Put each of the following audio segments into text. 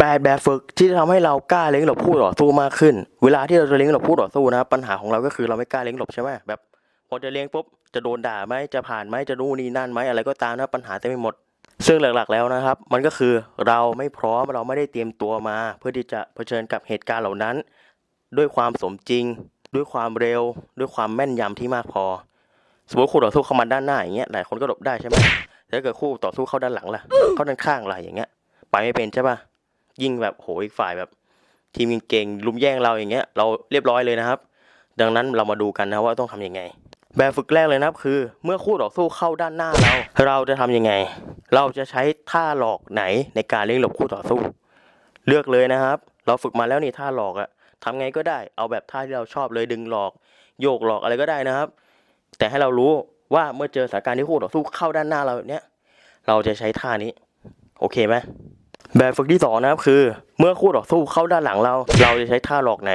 แปดแบบฝึกที่จะทำให้เรากล้าเลี้ยงหลบคู่ต่อสู้มากขึ้น เวลาที่เราจะเลี้ยงหลบคู่ต่อสู้นะครับปัญหาของเราก็คือเราไม่กล้าเลี้ยงหลบใช่ไหมแบบพอจะเลี้ยงปุ๊บจะโดนด่าไหมจะผ่านไหมจะนู่นนี่นั่นไหมอะไรก็ตามนะปัญหาเต็มไปหมด ซึ่งหลักๆแล้วนะครับ มันก็คือเราไม่พร้อมเราไม่ได้เตรียมตัวมา เพื่อที่จะเผชิญกับเหตุการณ์เหล่านั้น ด้วยความสมจริง ด้วยความเร็ว ด้วยความแม่นยำที่มากพอ สมมติคู่ต่อสู้เข้ามาด้านหน้าอย่างเงี้ยหลายคนก็หลบได้ใช่ไหมแต่ถ้าเกิดคู่ต่อสู้เข้าด้านหลังล่ะเข้าด้านข้างล่ะอย่างเงี้ยไปไม่เป็นใช่ปะ ยิ่งแบบโหอีกฝ่ายแบบ ทีมเก่งๆลุมแย่งเราอย่างเงี้ยเราเรียบร้อยเลยนะครับ ดังนั้นเรามาดูกันนะว่าต้องทำยังไง แบบฝึกแรกเลยนะครับคือ เมื่อคู่ต่อสู้เข้าด้านหน้าเราเราจะทำยังไง เราจะใช้ท่าหลอกไหนในการเลี้ยงหลบคู่ต่อสู้ เลือกเลยนะครับ เราฝึกมาแล้วนี่ท่าหลอกอะทำไงก็ได้ เอาแบบท่าที่เราชอบเลยดึงหลอก โยกหลอกอะไรก็ได้นะครับ แต่ให้เรารู้ว่าเมื่อเจอสถานการณ์ที่คู่ต่อสู้เข้าด้านหน้าเราเนี้ยเราจะใช้ท่านี้ โอเคไหม แบบฝึกที่สองนะครับคือ เมื่อคู่ต่อสู้เข้าด้านหลังเรา เราจะใช้ท่าหลอกไหน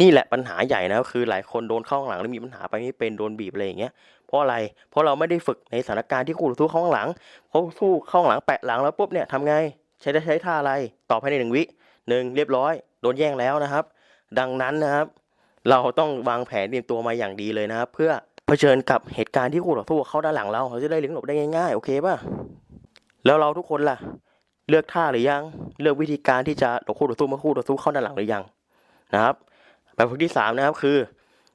นี่แหละปัญหาใหญ่นะครับคือหลายคนโดนเข้าข้างหลังแล้วมีปัญหาไปไม่เป็นโดนบีบอะไรอย่างเงี้ยเพราะอะไร เพราะเราไม่ได้ฝึกในสถานการณ์ที่คู่ต่อสู้เข้าข้างหลังเขาสู้เข้าข้างหลังแปะหลังแล้วปุ๊บเนี่ยทำไง ใช้ได้ใช้ท่าอะไรตอบภายในหนึ่งวิหนึ่งเรียบร้อยโดนแย่งแล้วนะครับ ดังนั้นนะครับ เราต้องวางแผนเตรียมตัวมาอย่างดีเลยนะครับ เพื่อเผชิญกับเหตุการณ์ที่คู่ต่อสู้เข้าด้านหลังเรา เราจะได้เลี้ยงหลบได้ง่ายๆโอเคป่ะแล้วเราทุกคนล่ะ เลือกท่าหรือยัง เลือกวิธีการที่จะหลบคู่ต่อสู้เมื่อคู่ต่อสู้เข้าด้านหลังหรือยังนะครับ แบบฝึกที่สามนะครับคือ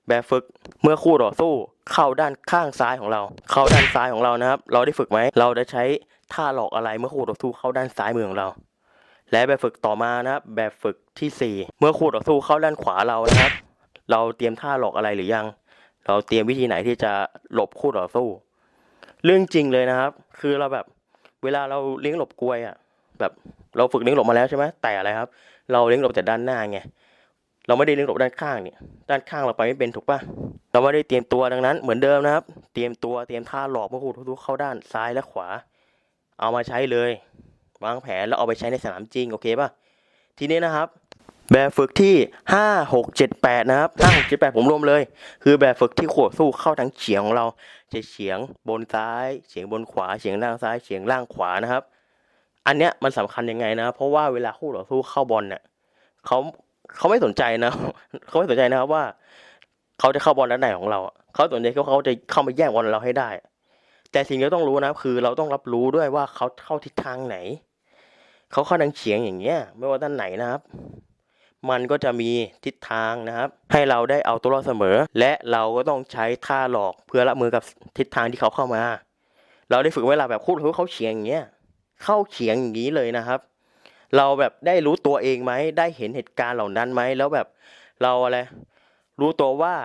แบบฝึกเมื่อคู่ต่อสู้ เข้าด้านข้างซ้ายของเรา เข้าด้านซ้ายของเรานะครับ เราได้ฝึกไหมเราจะใช้ท่าหลอกอะไรเมื่อคู่ต่อสู้เข้าด้านซ้ายมือของเรา และแบบฝึกต่อมานะครับ แบบฝึกที่สี่เมื่อคู่ต่อสู้เข้าด้านขวาเรานะครับ เราเตรียมท่าหลอกอะไรหรือยัง เราเตรียมวิธีไหนที่จะหลบคู่ต่อสู้ เรื่องจริงเลยนะครับ คือเราแบบเวลาเราเลี้ยงหลบกลวยอะ แบบเราฝึกเลี้ยงหลบมาแล้วใช่ไหมแต่อะไรครับ เราเลี้ยงหลบแต่ด้านหน้าไงเราไม่ได้เลี้ยงหลบด้านข้างเนี่ยด้านข้างเราไปไม่เป็นถูกปะเราไม่ได้เตรียมตัวดังนั้น เหมือนเดิมนะครับ เตรียมตัวเตรียมท่าหลอกเมื่อคู่ต่อสู้เข้าด้านซ้ายและขวา เอามาใช้เลยวางแผนแล้วเอาไปใช้ในสนามจริงโอเคปะทีนี้นะครับ แบบฝึกที่ห้าหกเจ็ดแปดนะครับห้าหกเจ็ดแปดผมรวมเลย คือแบบฝึกที่ขวดสู้เข้าทางเฉียงของเราจะเฉียงบนซ้าย เฉียงบนขวาเฉียงล่างซ้ายเฉียงล่างขวานะครับ อันเนี้ยมันสำคัญยังไงนะ เพราะว่าเวลาคู่ต่อสู้เข้าบอลเนี่ยเขาเขาไม่สนใจนะเขาไม่สนใจนะครับว่า เขาจะเข้าบอลด้านไหนของเราเขาสนใจแค่เขาจะเข้ามาแย่งบอลเราให้ได้ แต่สิ่งที่เราต้องรู้นะคือเราต้องรับรู้ด้วยว่าเขาเข้าทิศทางไหน เขาเข้าทางเฉียงอย่างเงี้ย ไม่ว่าด้านไหนนะครับ มันก็จะมีทิศทางนะครับ ให้เราได้เอาตัวรอดเสมอ และเราก็ต้องใช้ท่าหลอกเพื่อรับมือกับทิศทางที่เขาเข้ามา เราได้ฝึกเวลาแบบคู่ต่อสู้เขาเฉียงอย่างเงี้ย เข้าเฉียงอย่างนี้เลยนะครับ เราแบบได้รู้ตัวเองไหมได้เห็นเหตุการณ์เหล่านั้นไหมแล้วแบบเราอะไรรู้ตัวว่า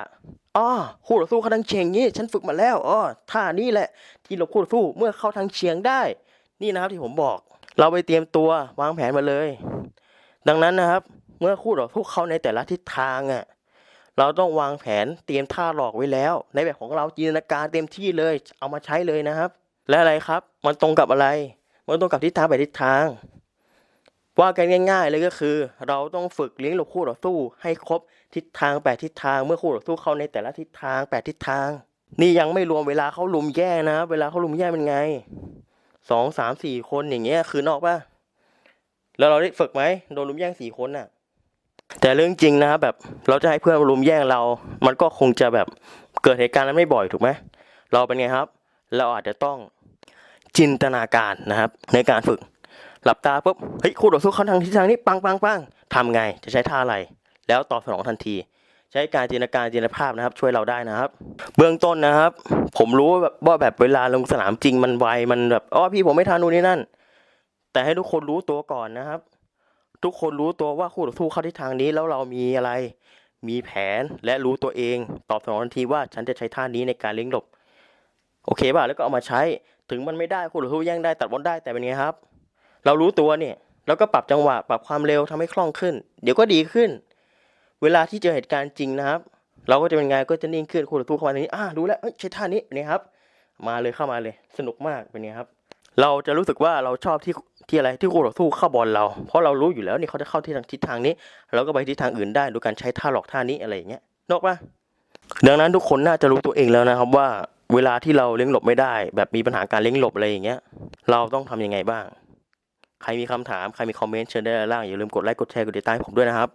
อ๋อคู่ต่อสู้เขาทางเฉียงอย่างนี้ ฉันฝึกมาแล้วอ๋อท่านี้แหละ ที่เราคู่ต่อสู้เมื่อเข้าทางเฉียงได้ นี่นะครับที่ผมบอก เราไปเตรียมตัววางแผนมาเลย ดังนั้นนะครับ เมื่อคู่ต่อสู้เข้าในแต่ละทิศทางอะเราต้องวางแผนเตรียมท่าหลอกไว้แล้ว ในแบบของเราจินตนาการเต็มที่เลย เอามาใช้เลยนะครับ และอะไรครับ มันตรงกับอะไร มันตรงกับทิศทางไปทิศทางว่ากันง่าย ๆ เลยก็คือ เราต้องฝึกเลี้ยงหลบคู่ต่อสู้ ให้ครบทิศทางแปดทิศทางเมื่อคู่ต่อสู้เข้าในแต่ละทิศทางแปดทิศทาง นี่ยังไม่รวมเวลาเขาลุมแย่นะ เวลาเขาลุมแย่เป็นไงสองสามสี่คนอย่างเงี้ยคือนอกป่ะแล้วเราได้ฝึกไหมโดนลุมแย่งสี่คนน่ะ แต่เรื่องจริงนะครับแบบเราจะให้เพื่อนมารุมแย่งเรา มันก็คงจะแบบเกิดเหตุการณ์นั้นไม่บ่อยถูกไหมเราเป็นไงครับ เราอาจจะต้อง จินตนาการนะครับ ในการฝึกหลับตาปุ๊บเฮ้ยคู่ต่อสู้เขาทางทิศทางนี้ปังปังปังทำไงจะใช้ท่าอะไร แล้วตอบสนองทันที ใช้การจินตนาการจินตภาพนะครับ ช่วยเราได้นะครับ เบื้องต้นนะครับ ผมรู้ว่าแบบว่าแบบเวลาลงสนามจริงมันไวมันแบบอ๋อพี่ผมไม่ทันนู่นนี่นั่น แต่ให้ทุกคนรู้ตัวก่อนนะครับ ทุกคนรู้ตัวว่าคู่ต่อสู้เข้าทิศทางนี้แล้วเรามีอะไร มีแผนและรู้ตัวเอง ตอบสนองทันทีว่าฉันจะใช้ท่านี้ในการเลี้ยงหลบ โอเคป่ะแล้วก็เอามาใช้ถึงมันไม่ได้คู่ต่อสู้แย่งได้ตัดบอลได้แต่เป็นไงครับ เรารู้ตัวเนี่ยแล้วก็ปรับจังหวะปรับความเร็วทำให้คล่องขึ้น เดี๋ยวก็ดีขึ้น เวลาที่เจอเหตุการณ์จริงนะครับ เราก็จะเป็นไงก็จะนิ่งขึ้นคู่ต่อสู้เข้ามาทีนี้อ่ารู้แล้วเอ้ยใช้ท่านี้นี่ครับ มาเลยเข้ามาเลย สนุกมากเป็นไงครับ เราจะรู้สึกว่าเราชอบที่ที่อะไรที่คู่ต่อสู้เข้าบอลเรา เพราะเรารู้อยู่แล้วนี่เขาจะเข้าที่ทางทิศทางนี้ เราก็ไปทิศทางอื่นได้โดยการใช้ท่าหลอกท่านี้อะไรอย่างเงี้ยนกปะดังนั้นทุกคนน่าจะรู้ตัวเองแล้วนะครับว่า เวลาที่เราเลี้ยงหลบไม่ได้ แบบมีปัญหาการเลี้ยงหลบอะไรอย่างเงี้ย เราต้องทำยังไงบ้าง ใครมีคำถาม ใครมีคอมเมนต์เชิญได้ล่างอย่าลืมกดไลค์กดแชร์กดติดตามผมด้วยนะครับ